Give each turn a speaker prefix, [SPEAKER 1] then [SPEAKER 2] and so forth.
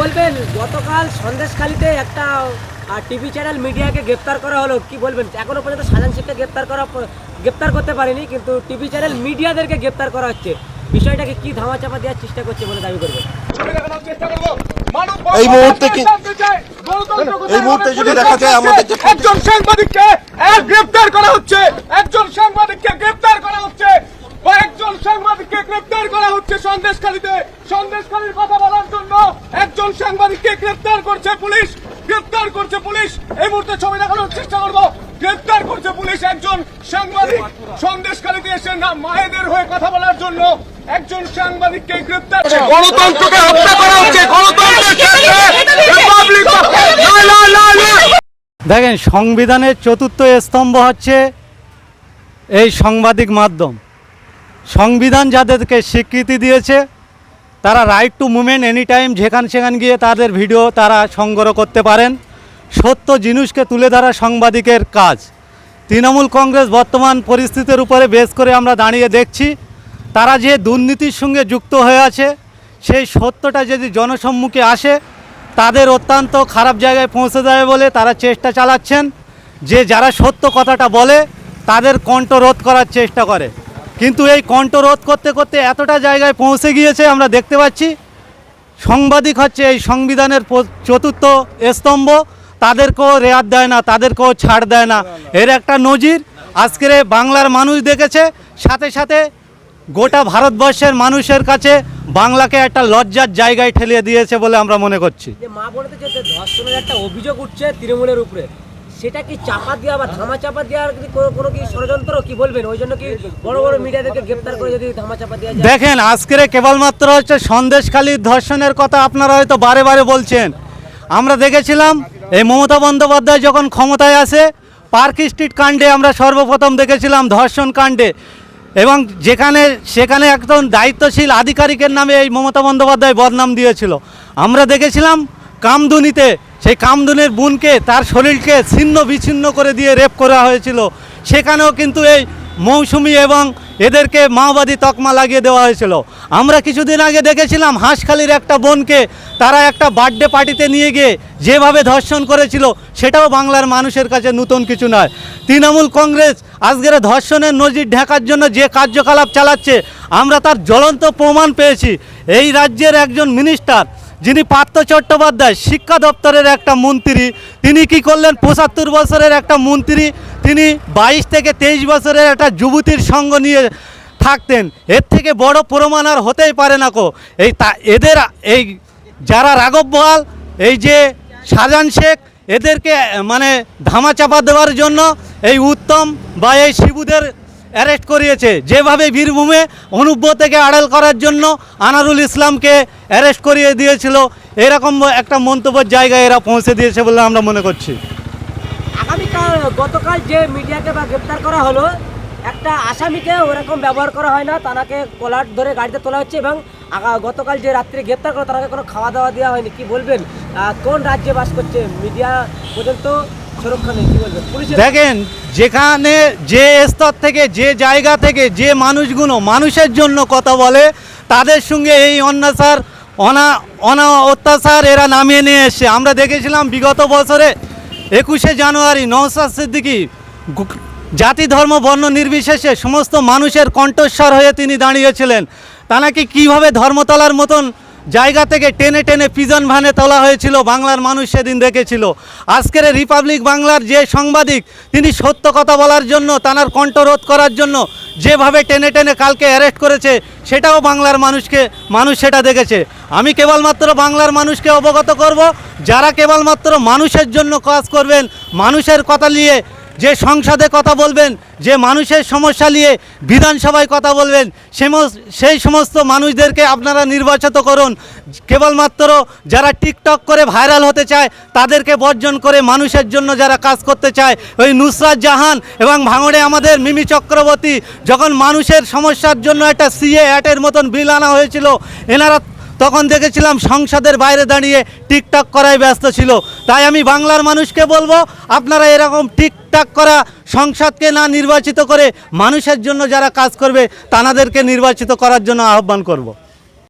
[SPEAKER 1] বলবেন? গতকাল সন্দেশখালিতে একটা টিভি চ্যানেল মিডিয়াকে গ্রেপ্তার করা হলো। কি বলবেন? এখনও পর্যন্ত সাজান শেখকে গ্রেপ্তার করা গ্রেপ্তার করতে পারেনি কিন্তু টিভি চ্যানেল মিডিয়াদেরকে গ্রেপ্তার করা হচ্ছে। বিষয়টাকে কি ধামাচাপা দেওয়ার চেষ্টা করছে বলে দাবি করবেন?
[SPEAKER 2] এই মুহূর্তে কি- এই মুহূর্তে যদি দেখা যায় আমাদের যে-
[SPEAKER 3] একজন সাংবাদিককে গ্রেপ্তার করা হচ্ছে। একজন সাংবাদিককে গ্রেফতার করা হচ্ছে। কয়েকজন সাংবাদিককে গ্রেফতার করা হচ্ছে সন্দেশখালীতে। সন্দেশখালীর কথা বলার জন্য একজন সাংবাদিককে গ্রেফতার করছে পুলিশ। গ্রেফতার করছে পুলিশ। এই মুহূর্তে ছবি দেখানোর চেষ্টা করব। গ্রেফতার করছে পুলিশ একজন সাংবাদিক। সন্দেশখালীতে এসে না মায়েদের হয়ে কথা বলার জন্য একজন সাংবাদিককে গ্রেফতার গণতন্ত্রকে হত্যা করা হচ্ছে।
[SPEAKER 4] দেখেন সংবিধানের চতুর্থ স্তম্ভ হচ্ছে এই সাংবাদিক মাধ্যম। সংবিধান যাদেরকে স্বীকৃতি দিয়েছে, তারা right to movement any time যেখান সেখান গিয়ে তাদের ভিডিও তারা সংগ্রহ করতে পারেন। সত্য জিনিসকে তুলে ধরা সাংবাদিকের কাজ। তৃণমূল কংগ্রেস বর্তমান পরিস্থিতির উপরে বেশ করে আমরা দাঁড়িয়ে দেখছি। তারা যে দুর্নীতির সঙ্গে যুক্ত হয়ে আছে, সেই সত্যটা যদি জনসম্মুখে আসে, তাদের অত্যন্ত খারাপ জায়গায় পৌঁছে দেবে বলে তারা চেষ্টা চালাচ্ছেন। যে যারা সত্য কথাটা বলে, তাদের কণ্ঠ রোধ করার চেষ্টা করে। কিন্তু এই কণ্ঠ রোধ করতে করতে এতটা জায়গায় পৌঁছে গিয়েছে, আমরা দেখতে পাচ্ছি। সাংবাদিক হচ্ছে এই সংবিধানের চতুর্থ স্তম্ভ, তাদেরকেও রেয়াত দেয় না, তাদেরকেও ছাড় দেয় না। এর একটা নজির, আজকের বাংলার মানুষ দেখেছে, সাথে সাথে গোটা ভারতবর্ষের মানুষের কাছে বাংলাকে একটা লজ্জার জায়গায় ঠেলিয়ে দিয়েছে বলে আমরা মনে করছি।
[SPEAKER 1] মা বোনেদের যে একটা অভিযোগ উঠছে তৃণমূলের উপরে। সেটা কি চাপা দেওয়া বা ধামা চাপা দেওয়ার কি কোনো- কি ষড়যন্ত্র? কি বলবেন? ওই জন্য কি বড় বড় মিডিয়াদেরকে গ্রেপ্তার করে যদি ধামা চাপা দেওয়া যায়?
[SPEAKER 4] দেখেন, আজকের কেবলমাত্র হচ্ছে সন্দেশখালীর ধর্ষণের কথা আপনারা হয়তো বারে বারে বলছেন। আমরা দেখেছিলাম, এই মমতা বন্দ্যোপাধ্যায় যখন ক্ষমতায় আসে, পার্ক স্ট্রিট কাণ্ডে আমরা সর্বপ্রথম দেখেছিলাম ধর্ষণ কাণ্ডে। এবং যেখানে, সেখানে একজন দায়িত্বশীল আধিকারিকের নামে এই মমতা বন্দ্যোপাধ্যায় বদনাম দিয়েছিল। আমরা দেখেছিলাম কামদুনিতে সেই কামদুনের বোনকে, তার শরীরকে ছিন্ন বিচ্ছিন্ন করে দিয়ে রেপ করা হয়েছিল। সেখানেও কিন্তু এই মৌসুমি এবং এদেরকে মাওবাদী তকমা লাগিয়ে দেওয়া হয়েছিল। আমরা কিছুদিন আগে দেখেছিলাম হাঁসখালির একটা বোনকে তারা একটা বার্থডে পার্টিতে নিয়ে গিয়ে যেভাবে ধর্ষণ করেছিল, সেটাও বাংলার মানুষের কাছে নতুন কিছু নয়। তৃণমূল কংগ্রেস আজকের ধর্ষণের নজির ঢাকার জন্য যে কার্যকলাপ চালাচ্ছে, আমরা তার জ্বলন্ত প্রমাণ পেয়েছি। এই রাজ্যের একজন মিনিস্টার যিনি পার্থ চট্টোপাধ্যায় শিক্ষা দপ্তরের একটা মন্ত্রী, তিনি কি করলেন? পঁচাত্তর বছরের একটা মন্ত্রী, তিনি বাইশ থেকে তেইশ বছরের একটা যুবতীর সঙ্গ নিয়ে থাকতেন। এর থেকে বড় প্রমাণ আর হতেই পারে না কো। এই তা, এদের এই যারা রাঘব বহাল, এই যে শাহজাহান শেখ, এদেরকে মানে ধামাচাপা দেওয়ার জন্য এই উত্তম বা এই শিবুদের অ্যারেস্ট করিয়েছে। যেভাবে বীরভূমে অনুব্য থেকে আড়াল করার জন্য আনারুল ইসলামকে অ্যারেস্ট করিয়ে দিয়েছিল, এরকম একটা মন্তব্যের জায়গায় এরা পৌঁছে দিয়েছে বলে আমরা মনে করছি।
[SPEAKER 1] আগামীকাল, গতকাল যে মিডিয়াকে বা গ্রেপ্তার করা হলো, একটা আসামিকে ওরকম ব্যবহার করা হয় না তাকে কলার ধরে গাড়িতে তোলা হচ্ছে এবং গতকাল যে রাত্রে গ্রেপ্তার করা তাকে কোনো খাওয়া দাওয়া দেওয়া হয়নি। কি বলবেন? কোন রাজ্যে বাস করছে? মিডিয়া পর্যন্ত
[SPEAKER 4] দেখেন, যেখানে যে স্তর থেকে, যে জায়গা থেকে যে মানুষগুলো মানুষের জন্য কথা বলে, তাদের সঙ্গে এই অন্যাচার, অনা অনা অত্যাচার এরা নামিয়ে নিয়ে এসছে আমরা দেখেছিলাম বিগত বছরে একুশে জানুয়ারি নওসাদ সিদ্দিকি জাতি, ধর্ম, বর্ণ নির্বিশেষে সমস্ত মানুষের কণ্ঠস্বর হয়ে তিনি দাঁড়িয়েছিলেন। তানাকে কীভাবে ধর্মতলার মতন জায়গা থেকে টেনে টেনে পিজন ভ্যানে তোলা হয়েছিল, বাংলার মানুষ সেদিন দেখেছিল। আজকের রিপাবলিক বাংলার যে সাংবাদিক, তিনি সত্য কথা বলার জন্য, তানার কণ্ঠরোধ করার জন্য যেভাবে টেনে টেনে কালকে অ্যারেস্ট করেছে, সেটাও বাংলার মানুষকে, মানুষ সেটা দেখেছে। আমি কেবলমাত্র বাংলার মানুষকে অবগত করব, যারা কেবলমাত্র মানুষের জন্য কাজ করবেন, মানুষের কথা নিয়ে যে সংসদে কথা বলবেন, যে মানুষের সমস্যা নিয়ে বিধানসভায় কথা বলবেন সেই সমস্ত মানুষদেরকে আপনারা নির্বাচিত করুন। কেবলমাত্র যারা টিকটক করে ভাইরাল হতে চায়, তাদেরকে বর্জন করে মানুষের জন্য যারা কাজ করতে চায়, ওই নুসরাত জাহান এবং ভাঙড়ে আমাদের মিমি চক্রবর্তী, যখন মানুষের সমস্যার জন্য একটা সিএ অ্যাটের মতন বিল আনা হয়েছিল, এনারা তখন দেখেছিলাম সংসদের বাইরে দাঁড়িয়ে টিকটক করাই ব্যস্ত ছিল। তাই আমি বাংলার মানুষকে বলব, আপনারা এরকম টিকটক করা সংসদকে না নির্বাচিত করে মানুষের জন্য যারা কাজ করবে, তানাদেরকে নির্বাচিত করার জন্য আহ্বান করব।